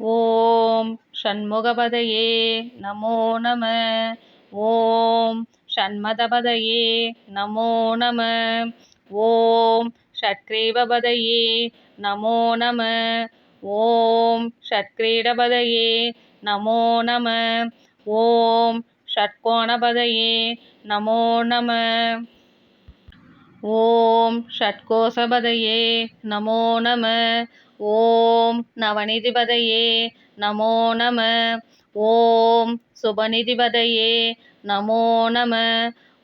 ஓம் ஷண்முகபதையே நமோ நம. ஓம் ஷண்மதபதையே நமோ நம. ஓம் ஷட்கிரீவபதையே நமோ நம. ஓம் ஷட்கிரீடபதையே நமோ நம. ஓம் ஷட்கோணபதையே நமோ நம. ஓம் ஓம் ஷட்கோசபதையே நமோ நம. ஓம் நவநிதிபதையே நமோ நம. ஓம் சுபநிதிபதையே நமோ நம.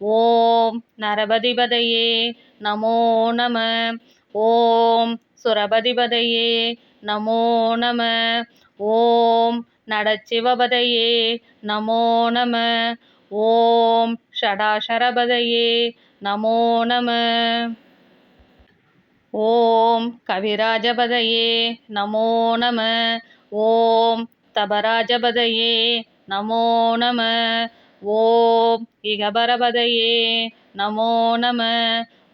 ஓம் நரபதிபதையே நமோ நம. ஓம் சுரபதிபதையே நமோ நம. ஓம் நடச்சிவபதையே நமோ நம. ஓம் ஷடாஷரபதையே நமோ நம. ஓம் கவிராஜபதையே நமோ நம. ஓம் தபராஜபதையே நமோ நம. ஓம் இகபரபதையே நமோ நம.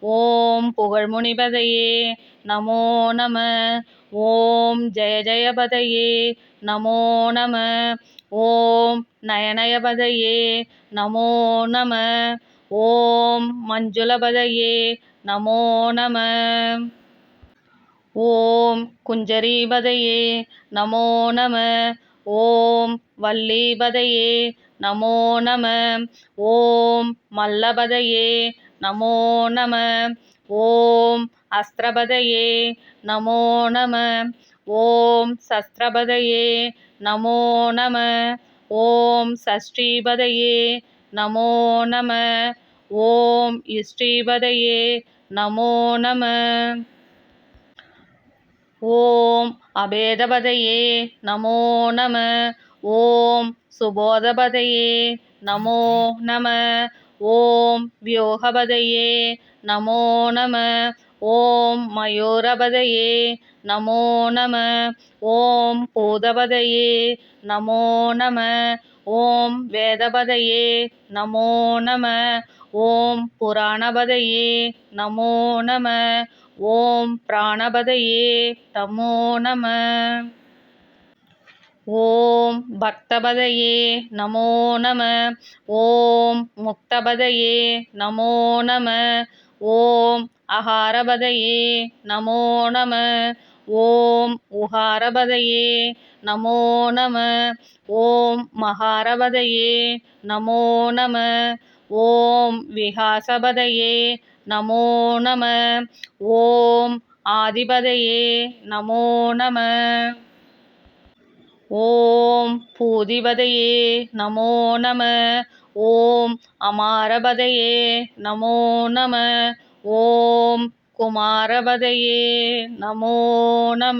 ஓம் புகழ்முனிபதையே நமோ நம. ஓம் ஜெய ஜெயபதையே நமோ நம. ஓம் நயனயபதையே நமோ நம. ஓம் மஞ்சுளபதையே நமோ நம. ஓம் குஞ்சரீபதையே நமோ நம. ஓம் வல்லீபதையே நமோ நம. ஓம் மல்லபதையே நமோ நம. ஓம் அஸ்திரபதையே நமோ நம. ஓம் சஸ்திரபதையே நமோ நம. ஓம் சஷ்டிபதையே நமோ நம. ஓம் இஷ்டிபதையே நமோ நம. ஓம் அபேதபதையே நமோ நம. ஓம் சுபோதபதையே நமோ நம. ஓம் வியோகபதையே நமோ நம. ஓம் மயூரபதையே நமோ நம. ஓம் பூதபதையே நமோ நம. ஓம் வேதபதையே நமோ நம. ஓம் புராணபதையே நமோ நம. ஓம் பிராணபதையே தமோ நம. ஓம் பக்தபதையே நமோ நம. ஓம் முக்தபதையே நமோ நம. ஓம் அகாரபதையே நமோ நம. ஓம் உகாரபதையே நமோ நம. ஓம் மகாரபதையே நமோ நம. ஓம் விகாசபதையே நமோ நம. ஓம் ஆதிபதையே நமோ நம. ஓம் பூதிபதையே நமோ நம. ஓம் அமாரபதையே நமோ நம. ஓம் குமாரபதையே நமோ நம.